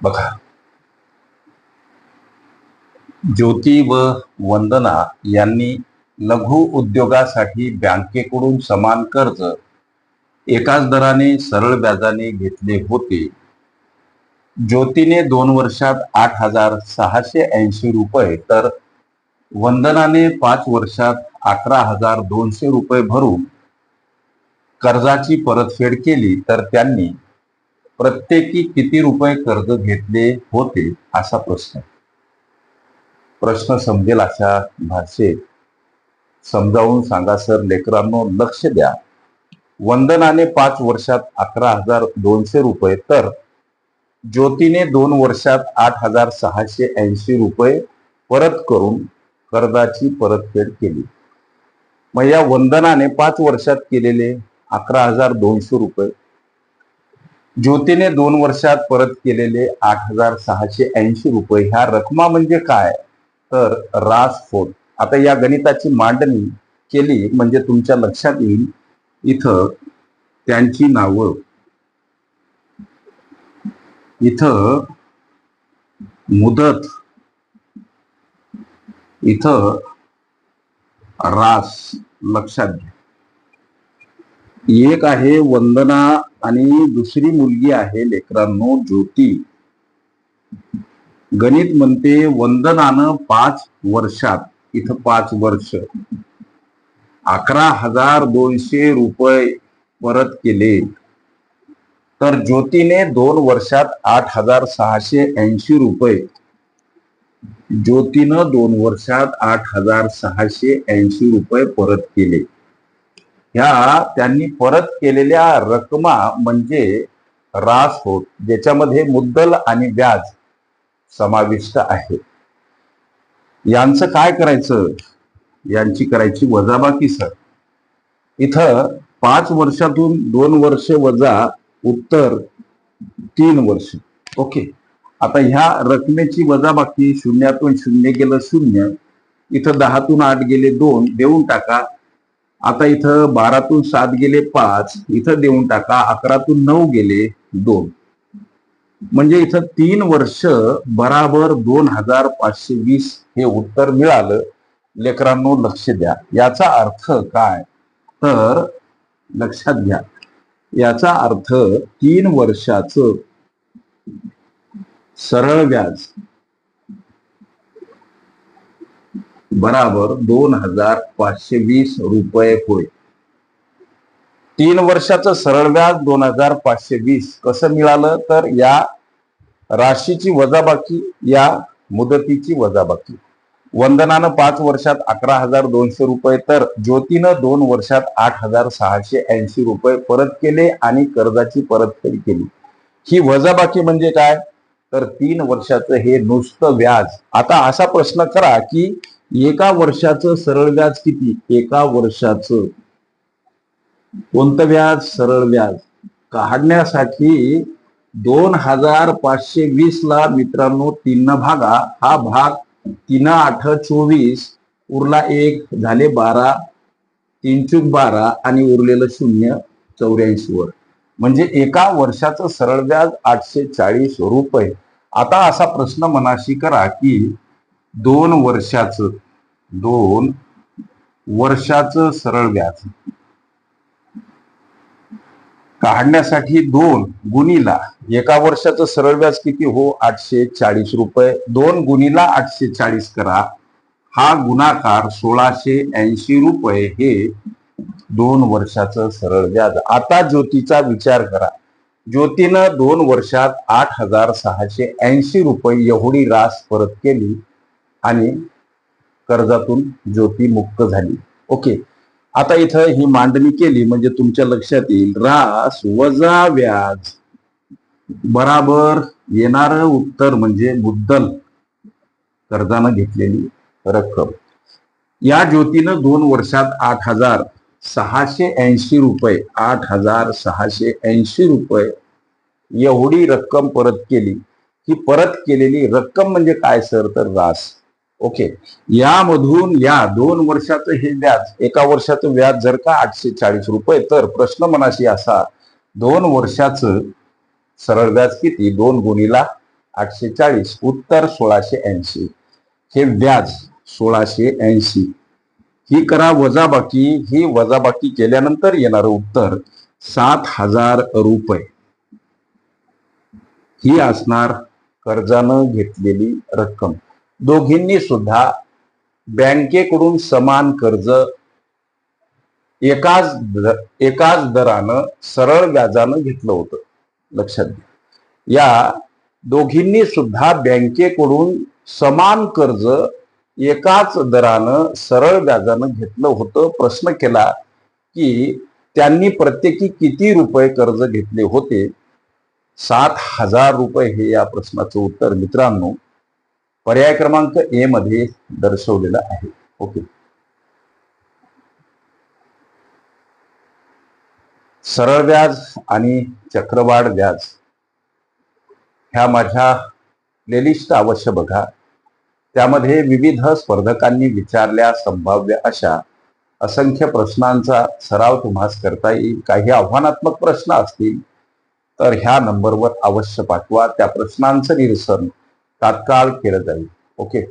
बघा. ज्योती व वंदना यांनी लघु उद्योगासाठी बँकेकडून समान कर्ज एकाच दराने सरळ व्याजाने घेतले होते. ज्योतीने दोन वर्षात आठ हजार सहाशे ऐंशी रुपये तर वंदनाने पाच वर्षात अकरा हजार दोनशे रुपये भरून कर्जाची परतफेड केली तर त्यांनी प्रत्येकी किती रुपये कर्ज घेतले होते असा प्रश्न. प्रश्न समजेल अशा भाषेत. समजावून सांगा सर लेकरांनो लक्ष द्या. वंदनाने पाच वर्षात अकरा हजार दोनशे रुपये तर ज्योतीने दोन वर्षात आठ हजार सहाशे ऐंशी रुपये परत करून कर्जाची परतफेड केली. मग या वंदनाने पाच वर्षात केलेले अकरा हजार दोनशे रुपये ज्योतीने दोन वर्षात परत केलेले आठ हजार सहाशे ऐंशी रुपये. ह्या रकमा म्हणजे काय? तर रास फोड. आता या गणिताची मांडणी केली म्हणजे तुमच्या लक्षात येईल. इथं त्यांची नावं. इथं मुदत. इथं रास. लक्षात घ्या. एक आहे वंदना आणि दुसरी मुलगी आहे लेकरांनो ज्योती. गणित म्हणते वंदनानं पाच वर्षात इथं पाच वर्ष. अकरा हजार दोनशे रुपये परत केले. तर ज्योतीने दोन वर्षात आठ हजार सहाशे ऐंशी रुपये. ज्योतीनं दोन वर्षात आठ हजार सहाशे ऐंशी रुपये परत केले. ह्या त्यांनी परत केलेल्या रकमा म्हणजे रास होत ज्याच्यामध्ये मुद्दल आणि व्याज समाविष्ट आहे. यांचं काय करायचं? यांची करायची वजाबाकी सर. इथं पाच वर्षातून दोन वर्ष वजा उत्तर तीन वर्ष. ओके. आता ह्या रकमेची वजाबाकी शून्यातून शून्य गेलं शून्य इथं दहातून आठ गेले दोन देऊन टाका. आता इथं बारातून सात गेले पाच. इथं देऊन टाका अकरातून नऊ गेले दोन. म्हणजे इथं तीन वर्ष बराबर दोन हजार पाचशे वीस हे उत्तर मिळालं. लेकरांनो लक्ष द्या. याचा अर्थ काय? तर लक्षात घ्या. याचा अर्थ तीन वर्षाचं सरळ व्याज बराबर दोन हजार पाचशे वीस रुपये होय. तीन वर्षाचं सरळ व्याज दोन हजार पाचशे वीस. कसं मिळालं? तर या राशीची वजाबाकी या मुदतीची वजाबाकी. वंदनानं पाच वर्षात अकरा हजार दोनशे रुपये तर ज्योतीनं दोन वर्षात आठ हजार सहाशे ऐंशी रुपये परत केले आणि कर्जाची परतफेड केली. ही वजाबाकी म्हणजे काय? तर तीन वर्षाचं हे नुसतं व्याज. आता असा प्रश्न करा की एका वर्षाचं सरळ व्याज किती? एका वर्षाचं. कोणतं व्याज? सरळ व्याज. काढण्यासाठी दोन हजार पाचशे वीस ला मित्रांनो तीन भागा. हा भाग तीन आठ चोवीस उरला एक झाले बारा तीन चूक बारा आणि उरलेलं शून्य चौऱ्याऐंशी वर म्हणजे एका वर्षाचं सरळ व्याज आठशे चाळीस रुपये. आता असा प्रश्न मनाशी करा की दोन वर्षाचं दोन वर्षाचं सरळ व्याज काढण्यासाठी दोन गुणीला एका वर्षाचं सरळ व्याज किती? हो आठशे चाळीस रुपये. दोन गुणीला आठशे चाळीस करा. हा गुणाकार सोळाशे ऐंशी रुपये हे दोन वर्षाचं सरळ व्याज. आता ज्योतीचा विचार करा. ज्योतीनं दोन वर्षात आठ हजार सहाशे ऐंशी रुपये एवढी रास परत केली आणि कर्जातून ज्योती मुक्त झाली. ओके. आता इथं ही मांडणी केली म्हणजे तुमच्या लक्षात येईल. रास वजा व्याज बराबर येणार उत्तर म्हणजे मुद्दल कर्जानं घेतलेली रक्कम. या ज्योतीनं दोन वर्षात आठ हजार सहाशे ऐंशी रुपये आठ हजार सहाशे ऐंशी रुपये. एवढी रक्कम परत केली. ही परत केलेली रक्कम म्हणजे काय सर? तर रास ओके. यामधून या दोन वर्षाचं हे व्याज एका वर्षाचं व्याज जर का आठशे चाळीस रुपये तर प्रश्न मनाशी असा दोन वर्षाचं सरळ व्याज किती? दोन गुणीला आठशे चाळीस उत्तर सोळाशे ऐंशी. हे व्याज सोळाशे ऐंशी. ही करा वजाबाकी ही वजाबाकी केल्यानंतर येणारं उत्तर सात हजार रुपये. ही असणार कर्जानं घेतलेली रक्कम. दोघींनी सुद्धा बँकेकडून समान कर्ज एकाच दर एकाच दरानं सरळ व्याजानं घेतलं होतं. लक्षात घ्या. या दोघींनी सुद्धा बँकेकडून समान कर्ज एकाच दरानं सरळ व्याजानं घेतलं होतं. प्रश्न केला की त्यांनी प्रत्येकी किती रुपये कर्ज घेतले होते? सात हजार रुपये हे या प्रश्नाचं उत्तर मित्रांनो पर्याय क्रमांक ए मध्ये दर्शवलेलं आहे. ओके. सरळ व्याज आणि चक्रवाढ व्याज ह्या माझ्या प्लेलिस्ट अवश्य बघा. त्यामध्ये विविध स्पर्धकांनी विचारल्या संभाव्य अशा असंख्य प्रश्नांचा सराव तुम्हास करता येईल. काही आव्हानात्मक प्रश्न असतील तर ह्या नंबरवर अवश्य पाठवा. त्या प्रश्नांचं निरसन तात्काळ केलं जाईल. ओके?